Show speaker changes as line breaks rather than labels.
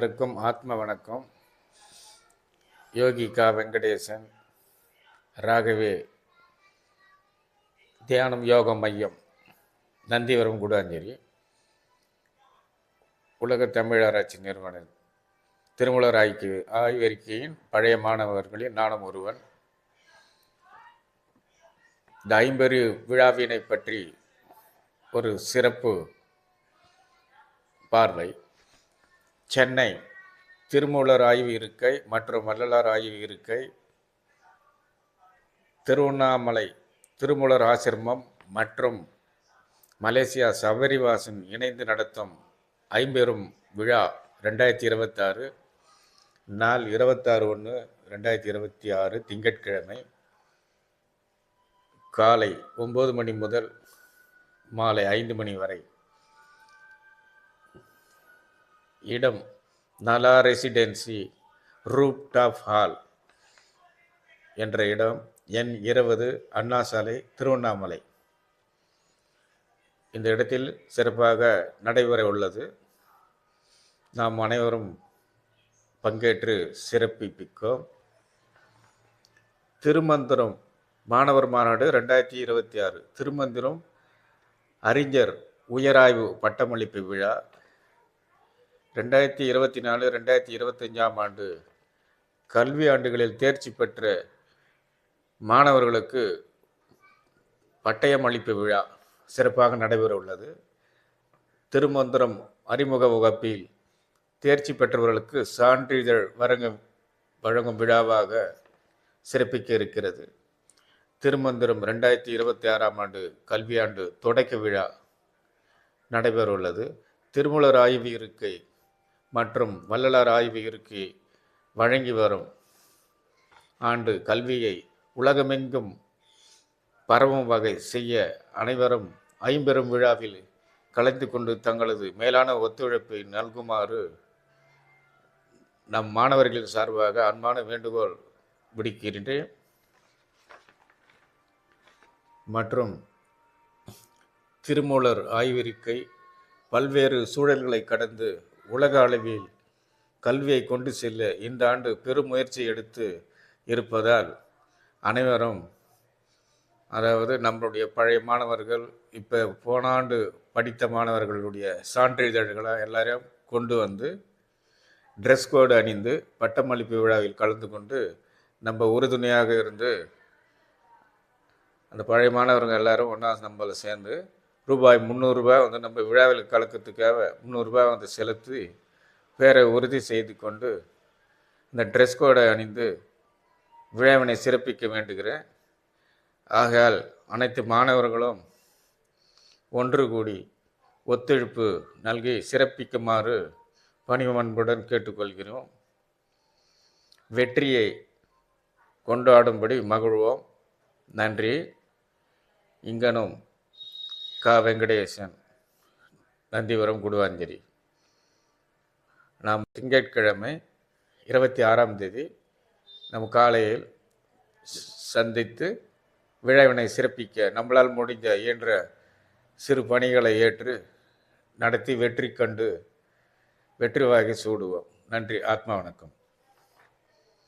அனைவருக்கும் ஆத்ம வணக்கம். யோகிகா வெங்கடேசன் ராகவே தியானம் யோக மையம் நந்திவரம் குடாஞ்சேரி உலக தமிழ் ஆராய்ச்சி நிறுவனம் திருமலர் ஆய்க்கு ஆய்வறிக்கையின் பழைய மாணவர்களில் நானும் ஒருவன். இந்த ஐம்பெரு விழாவினை பற்றி ஒரு சிறப்பு பார்வை. சென்னை திருமூலர் ஆய்வு இருக்கை மற்றும் வள்ளலார் ஆய்வு இருக்கை திருவண்ணாமலை திருமூலர் ஆசிரமம் மற்றும் மலேசியா சபரிவாசன் இணைந்து நடத்தும் ஐம்பெரும் விழா ரெண்டாயிரத்தி இருபத்தாறு நாள் இருபத்தாறு ஒன்று ரெண்டாயிரத்தி இருபத்தி ஆறு திங்கட்கிழமை காலை ஒம்பது மணி முதல் மாலை ஐந்து மணி வரை. இடம் Nala residency roof top hall என்ற இடம் எண் இருபது அண்ணா சாலை திருவண்ணாமலை. இந்த இடத்தில் சிறப்பாக நடைபெற உள்ளது. நாம் அனைவரும் பங்கேற்று சிறப்பிப்பிக்கோம் திருமந்திரம் மாணவர் மாநாடு ரெண்டாயிரத்தி இருபத்தி ஆறு. திருமந்திரம் அறிஞர் உயராய்வு பட்டமளிப்பு விழா. ரெண்டாயிரத்தி இருபத்தி நாலு ரெண்டாயிரத்தி இருபத்தஞ்சாம் ஆண்டு கல்வி ஆண்டுகளில் தேர்ச்சி பெற்ற மாணவர்களுக்கு பட்டயம் அளிப்பு விழா சிறப்பாக நடைபெற உள்ளது. திருமந்திரம் அறிமுக வகுப்பில் தேர்ச்சி பெற்றவர்களுக்கு சான்றிதழ் வழங்கும் வழங்கும் விழாவாக சிறப்பிக்க இருக்கிறது. திருமந்திரம் ரெண்டாயிரத்தி இருபத்தி ஆறாம் ஆண்டு கல்வியாண்டு தொடக்க விழா நடைபெற உள்ளது. திருமலர் ஆய்வு இருக்கை மற்றும் வள்ளலார் ஆய்வு வழங்கி வரும் ஆண்டு கல்வியை உலகமெங்கும் பரவும் வகை செய்ய அனைவரும் ஐம்பெரும் விழாவில் கலந்து கொண்டு தங்களது மேலான ஒத்துழைப்பை நல்குமாறு நம் மாணவர்களின் சார்பாக அன்பான வேண்டுகோள் விடுக்கின்றேன். மற்றும் திருமூலர் ஆய்விருக்கை பல்வேறு சூழல்களை கடந்து உலக அளவில் கல்வியை கொண்டு செல்ல இந்த ஆண்டு பெருமுயற்சி எடுத்து இருப்பதால் அனைவரும் அதாவது நம்மளுடைய பழைய மாணவர்கள் இப்போ போன ஆண்டு படித்த மாணவர்களுடைய சான்றிதழ்களை எல்லாரையும் கொண்டு வந்து ட்ரெஸ் கோடு அணிந்து பட்டமளிப்பு விழாவில் கலந்து கொண்டு நம்ம உறுதுணையாக இருந்து அந்த பழைய மாணவர்கள் எல்லாரும் ஒன்றா நம்மளை சேர்ந்து ரூபாய் முந்நூறுரூபா வந்து நம்ம விழாவில் கலக்கிறதுக்காக முந்நூறுரூபா வந்து செலுத்தி பேரை உறுதி செய்து கொண்டு இந்த ட்ரெஸ் கோடை அணிந்து விழாவினை சிறப்பிக்க வேண்டுகிறேன். ஆகையால் அனைத்து மாணவர்களும் ஒன்று கூடி ஒத்துழைப்பு நல்கி சிறப்பிக்குமாறு பணிவன்புடன் கேட்டுக்கொள்கிறோம். வெற்றியை கொண்டாடும்படி மகிழ்வோம். நன்றி. இங்கனும் கா வெங்கடேசன் நந்திபுரம் குடுவாஞ்சேரி. நாம் திங்கட்கிழமை இருபத்தி ஆறாம் தேதி நம் காலையில் சந்தித்து விழாவினை சிறப்பிக்க நம்மளால் முடிஞ்ச இயன்ற சிறு பணிகளை ஏற்று நடத்தி வெற்றி கண்டு வெற்றி வாகி சூடுவோம். நன்றி. ஆத்மா வணக்கம்.